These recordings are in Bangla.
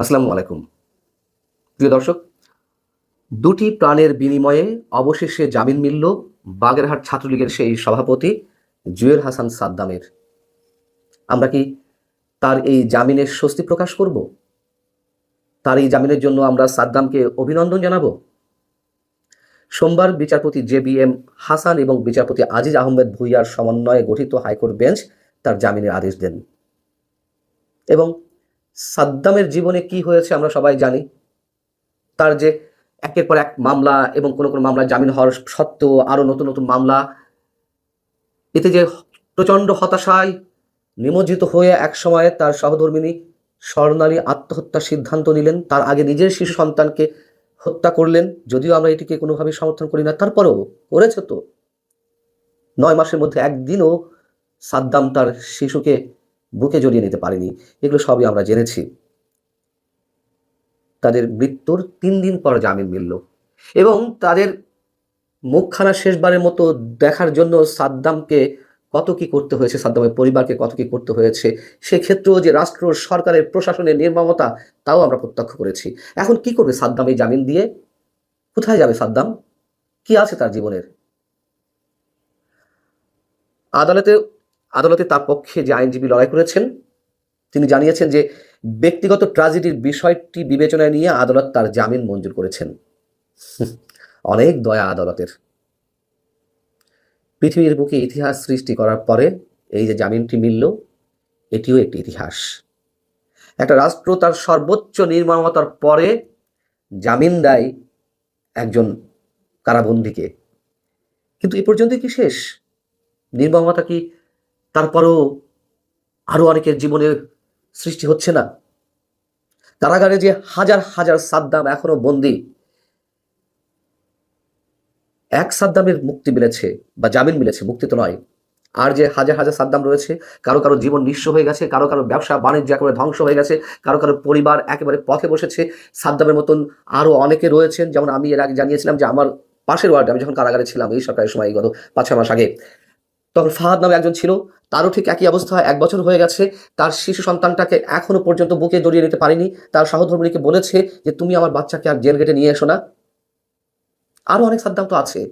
আসসালামু আলাইকুম। প্রিয় দর্শক, দুটি প্রাণের বিনিময়ে অবশেষে জামিন মিলল বাগেরহাট ছাত্রলীগের সেই সভাপতি জুয়েল হাসান সাদ্দামের। আমরা কি তার এই জামিনের স্বস্তি প্রকাশ করব? তার এই জামিনের জন্য আমরা সাদ্দামকে অভিনন্দন জানাব? সোমবার বিচারপতি জে বি এম হাসান এবং বিচারপতি আজিজ আহমেদ ভুইয়ার সমন্বয়ে গঠিত হাইকোর্ট বেঞ্চ তার জামিনের আদেশ দেন। এবং সাদ্দামের জীবনে কি হয়েছে আমরা সবাই জানি। তার যে একের পর এক মামলা এবং কোনো কোনো মামলা জামিন হওয়ার সত্ত্বেও আরও নতুন নতুন মামলা, এতে যে প্রচণ্ড হতাশায় নিমজ্জিত হয়ে এক সময়ে তার সহধর্মিনী স্বর্ণালী আত্মহত্যার সিদ্ধান্ত নিলেন, তার আগে নিজের শিশু সন্তানকে হত্যা করলেন, যদিও আমরা এটিকে কোনোভাবে সমর্থন করি না। তারপরেও করেছে তো। নয় মাসের মধ্যে একদিনও সাদ্দাম তার শিশুকে বুকে জড়িয়ে নিতে পারেনি। এগুলো সবই আমরা জেনেছি। তাদের মৃত্যুর তিন দিন পর জামিন মিলল এবং তাদের মুখখানা শেষবারের মতো দেখার জন্য সাদ্দামকে কত কি করতে হয়েছে, সাদ্দামের পরিবারকে কত কি করতে হয়েছে, সেক্ষেত্রেও যে রাষ্ট্র, সরকারের প্রশাসনের নির্মমতা, তাও আমরা প্রত্যক্ষ করেছি। এখন কি করবে সাদ্দাম এই জামিন দিয়ে? কোথায় যাবে সাদ্দাম? কি আছে তার জীবনের? আদালতে আদালতে তার পক্ষে যে আইনজীবী লড়াই করেছেন, তিনি জানিয়েছেন যে ব্যক্তিগত ট্রাজেডির বিষয়টি বিবেচনায় নিয়ে আদালত তার জামিন মঞ্জুর করেছেন। অনেক দয়া আদালতের। পৃথিবীর বুকে ইতিহাস সৃষ্টি করার পরে এই যে জামিনটি মিলল, এটিও একটি ইতিহাস। একটা রাষ্ট্র তার সর্বোচ্চ নির্মমতার পরে জামিন দেয় একজন কারাবন্দীকে। কিন্তু এ পর্যন্ত কি শেষ? নির্মমতা কি তারপরও আরও অনেকের জীবনের সৃষ্টি হচ্ছে না। কারাগারে যে হাজার হাজার সাদ্দাম এখনও বন্দি, এক সাদ্দামের মুক্তি মিলেছে বা জামিন মিলেছে, মুক্তি তো নয়। আর যে হাজার হাজার সাদ্দাম রয়েছে, কারও কারও জীবন নিঃস্ব হয়ে গেছে, কারও কারও ব্যবসা বাণিজ্য একেবারে ধ্বংস হয়ে গেছে, কারও কারও পরিবার একেবারে পথে বসেছে। সাদ্দামের মতন আরও অনেকে রয়েছেন, যেমন আমি এর আগে জানিয়েছিলাম যে আমার পাশের ওয়ার্ডে আমি যখন কারাগারে ছিলাম, এই সরকারের সময় গত পাঁচ ছ মাস আগে তখন ফাহাদ নামে একজন ছিল। তারও ঠিক একই অবস্থা, এক বছর হয়ে গেছে। তার শিশু সন্তানটাকে এখনও পর্যন্ত বুকে জড়িয়ে নিতে পারেনি। তার সহধর্মীকে বলেছে যে, তুমি আমার বাচ্চাকে আর জেল গেটে নিয়ে এসো না। আরও অনেক সাদ্দাম তো আছে।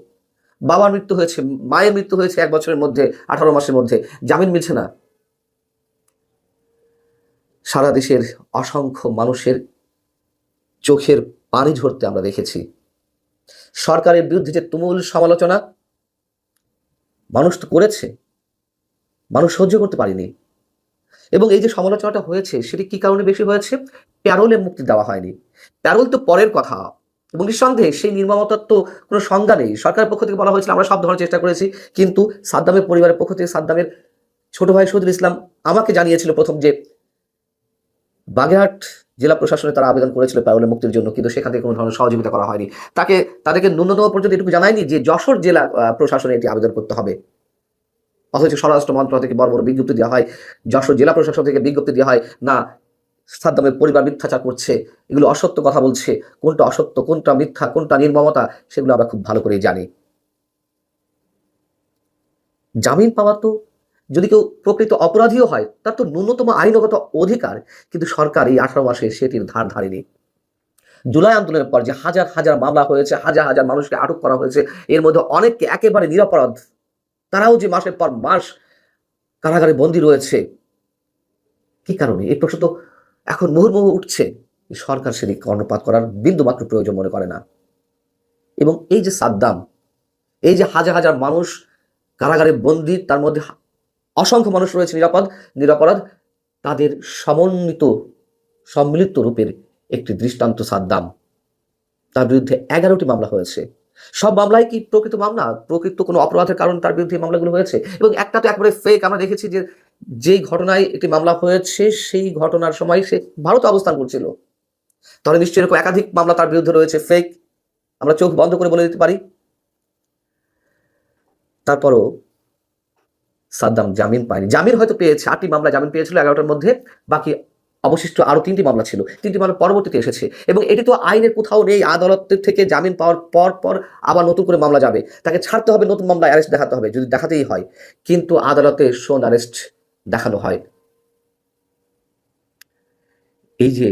বাবার মৃত্যু হয়েছে, মায়ের মৃত্যু হয়েছে এক বছরের মধ্যে, আঠারো মাসের মধ্যে। জামিন মিলছে না। সারা দেশের অসংখ্য মানুষের চোখের পানি ঝরতে আমরা দেখেছি। সরকারের বিরুদ্ধে যে তুমুল সমালোচনা মানুষ তো করেছে। মানুষ সহ্য করতে পারেনি। এবং এই যে সমালোচনাটা হয়েছে, সেটি কি কারণে বেশি হয়েছে? প্যারোলে মুক্তি দেওয়া হয়নি। প্যারোল তো পরের কথা। এবং নিঃসন্দেহে সেই নির্মমতার তো কোনো সংজ্ঞা নেই। সরকারের পক্ষ থেকে বলা হয়েছিল, আমরা সব ধরনের চেষ্টা করেছি। কিন্তু সাদ্দামের পরিবারের পক্ষ থেকে সাদ্দামের ছোট ভাই সৌদুল ইসলাম আমাকে জানিয়েছিল প্রথম যে বাগেরহাট জেলা প্রশাসনে তারা আবেদন করেছিল প্যারোলে মুক্তির জন্য, কিন্তু সেখান থেকে কোনো ধরনের সহযোগিতা করা হয়নি। তাকে, তাদেরকে ন্যূনতম পর্যন্ত এটুকু জানায়নি যে যশোর জেলা প্রশাসনে এটি আবেদন করতে হবে। অথচ স্বরাষ্ট্র মন্ত্রণালয় থেকে বড় বড় বিজ্ঞপ্তি দেওয়া হয়, যশোর জেলা প্রশাসন থেকে বিজ্ঞপ্তি দেওয়া হয়, না, সাদ্দামের পরিবার মিথ্যাচার করছে, এগুলো অসত্য কথা বলছে, কোনটা অসত্য, কোনটা মিথ্যা, কোনটা নির্মমতা, সেগুলো আমরা খুব ভালো করেই জানি। জামিন পাওয়া তো যদি কেউ প্রকৃত অপরাধীও হয়, তার তো ন্যূনতম আইনগত অধিকার। কিন্তু সরকার এই আঠারো মাসে সেটির ধার ধারেনি। জুলাই আন্দোলনের পর যে হাজার হাজার মামলা হয়েছে, হাজার হাজার মানুষকে আটক করা হয়েছে, এর মধ্যে অনেককে একেবারে নিরপরাধ। তারাও যে মাসের পর মাস কারাগারে বন্দী রয়েছে, কি কারণে? এই প্রশ্ন তো এখন মুহুর্মুহু উঠছে। সরকার সেদিকে কর্ণপাত করার বিন্দুমাত্র প্রয়োজন মনে করে না। এবং এই যে সাদ্দাম, এই যে হাজার হাজার মানুষ কারাগারে বন্দী, তার মধ্যে অসংখ্য মানুষ রয়েছে নিরাপদ, নিরাপরাধ, তাদের সমন্বিত, সম্মিলিত রূপের একটি দৃষ্টান্ত সাদ্দাম। তার বিরুদ্ধে এগারোটি মামলা হয়েছে। সব মামলায় কি প্রকৃত মামলা? প্রকৃত কোনো অপরাধের কারণে তার বিরুদ্ধে মামলাগুলো হয়েছে? এবং একটা তো একবারে ফেক আমরা দেখেছি যে যেই ঘটনায় একটি মামলা হয়েছে, সেই ঘটনার সময় সে ভারতে অবস্থান করছিল। তাহলে নিশ্চয়ই এরকম একাধিক মামলা তার বিরুদ্ধে রয়েছে ফেক আমরা চোখ বন্ধ করে বলে দিতে পারি। তারপরও সাদ্দাম জামিন পায়নি। জামিন হয়তো পেয়েছে, আটটি মামলা জামিন পেয়েছিল এগারোটার মধ্যে, বাকি অবশিষ্ট আরও তিনটি মামলা ছিল। তিনটি মামলা পরবর্তীতে এসেছে এবং এটি তো আইনের কোথাও নেই, আদালতের থেকে জামিন পাওয়ার পর পর আবার নতুন করে মামলা যাবে। তাকে ছাড়তে হবে, নতুন মামলা অ্যারেস্ট দেখাতে হবে, যদি দেখাতেই হয়। কিন্তু আদালতে শোন অ্যারেস্ট দেখানো হয়। এই যে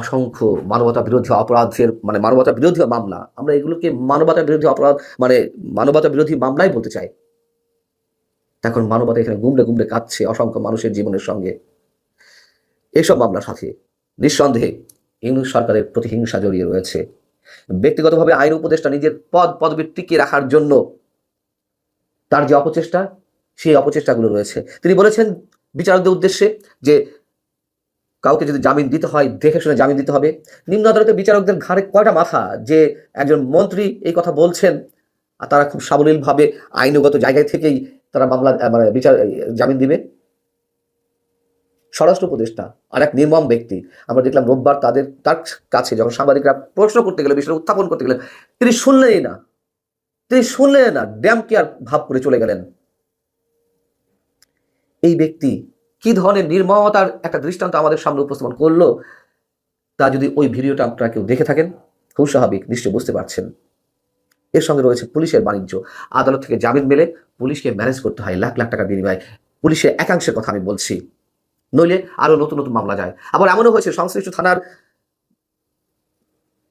অসংখ্য মানবতা বিরোধী অপরাধের মানে মানবতা বিরোধী মামলা, আমরা এগুলোকে মানবতা বিরোধী অপরাধ মানে মানবতা বিরোধী মামলাই বলতে চাই। এখন মানবতা এখানে গুমড়ে গুমড়ে কাঁদছে অসংখ্য মানুষের জীবনের সঙ্গে। এইসব মামলার সাথে, নিঃসন্দেহে ইংলিশ সরকারের প্রতিহিংসা জড়িয়ে রয়েছে। ব্যক্তিগতভাবে আইন উপদেষ্টা নিজের পদ, পদবি টিকিয়ে রাখার জন্য তার যে অপচেষ্টা, সেই অপচেষ্টাগুলো রয়েছে। তিনি বলেছেন বিচারকদের উদ্দেশ্যে যে কাউকে যদি জামিন দিতে হয়, দেখে শুনে জামিন দিতে হবে। নিম্ন আদালতের বিচারকদের ঘাড়ে কয়টা মাথা যে একজন মন্ত্রী এই কথা বলছেন, আর তারা খুব সাবলীলভাবে আইনগত জায়গায় থেকেই তারা মামলা মানে বিচার জামিন দিবে। স্বরাষ্ট্র উপদেষ্টা আর এক নির্মম ব্যক্তি, আমরা দেখলাম রোববার তাদের, তার কাছে যখন সাংবাদিকরা প্রশ্ন করতে গেলে বিষয়টা উত্থাপন করতে গেলেন, তিনি শুনলেনই না। তিনি শুনলেন না, ড্যাম কেয়ার ভাব করে চলে গেলেন। এই ব্যক্তি কি ধরনের নির্মমতার একটা দৃষ্টান্ত আমাদের সামনে উপস্থাপন করল, তা যদি ওই ভিডিওটা আপনারা কেউ দেখে থাকেন, খুব স্বাভাবিক, নিশ্চয়ই বুঝতে পারছেন। এর সঙ্গে রয়েছে পুলিশের বাণিজ্য। আদালত থেকে জামিন মেলে পুলিশকে ম্যানেজ করতে হয় লাখ লাখ টাকা বিনিময়ে। পুলিশের একাংশের কথা আমি বলছি। নইলে আরও নতুন নতুন মামলা যায়। আবার এমনও হয়েছে, সংশ্লিষ্ট থানার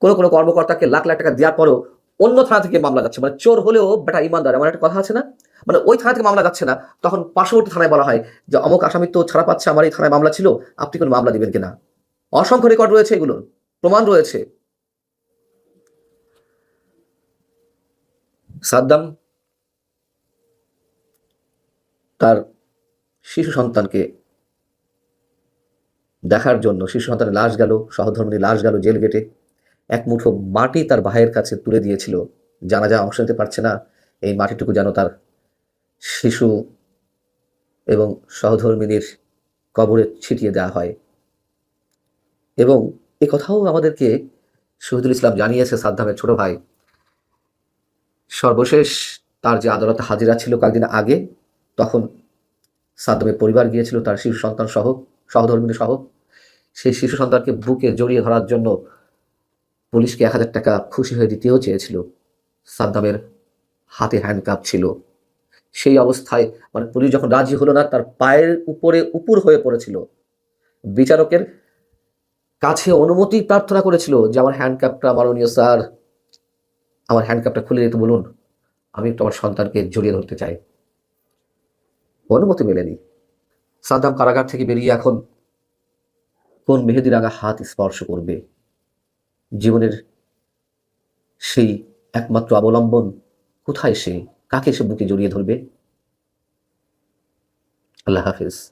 কোনো কোনো কর্মকর্তাকে লাখ লাখ টাকা দেওয়ার পরেও অন্য থানা থেকে মামলা যাচ্ছে। মানে চোর হলেও বেটা ইমানদার, এমন একটা কথা আছে না? মানে ওই থানা থেকে মামলা যাচ্ছে না। তখন পার্শ্ববর্তী থানায় বলা হয় যে, অমুক আসামি তো ছাড়া পাচ্ছে, আমার এই থানায় মামলা ছিল, আপনি কোনো মামলা দিবেন কিনা? অসংখ্য রেকর্ড রয়েছে এগুলোর। প্রমাণ রয়েছে। সাদ্দাম তার শিশু সন্তানকে দেখার জন্য, শিশু সন্তানের লাশ গেল সহধর্মী লাশ গেল জেল গেটে। এক মুঠো মাটি তার ভাইয়ের কাছে তুলে দিয়েছিল। জানা যা অংশ নিতে পারছে না। এই মাটিটুকু যেন তার শিশু এবং সহধর্মিনীর কবরে ছিটিয়ে দেওয়া হয়। এবং এ কথাও আমাদেরকে শহীদুল ইসলাম জানিয়েছে সাদ্দামের ছোট ভাই। সর্বশেষ তার যে আদালতে হাজিরা ছিল কয়েকদিন আগে, তখন সাদ্দামের পরিবার গিয়েছিল, তার শিশু সন্তান সহ, সহধর্মিনী সহ। সেই শিশু সন্তানকে বুকে জড়িয়ে ধরার জন্য পুলিশকে এক হাজার টাকা খুশি হয়ে দিতেও চেয়েছিল। সাদ্দামের হাতে হ্যান্ডকাপ ছিল। সেই অবস্থায় মানে পুলিশ যখন রাজি হলো না, তার পায়ের উপরে উপুর হয়ে পড়েছিল। বিচারকের কাছে অনুমতি প্রার্থনা করেছিল যে, আমার হ্যান্ডকাপটা মাননীয় স্যার আমার হ্যান্ডকাপটা খুলে দিতে বলুন। আমি একটু আমার সন্তানকে জড়িয়ে ধরতে চাই। অনুমতি মেলেনি। সাদ্দাম কারাগার থেকে বেরিয়ে এখন কোন মেহেদি রাঙা হাত স্পর্শ করবে? জীবনের সেই একমাত্র অবলম্বন কোথায় সে? কাকে সে বুকে জড়িয়ে ধরবে? আল্লাহ হাফিজ।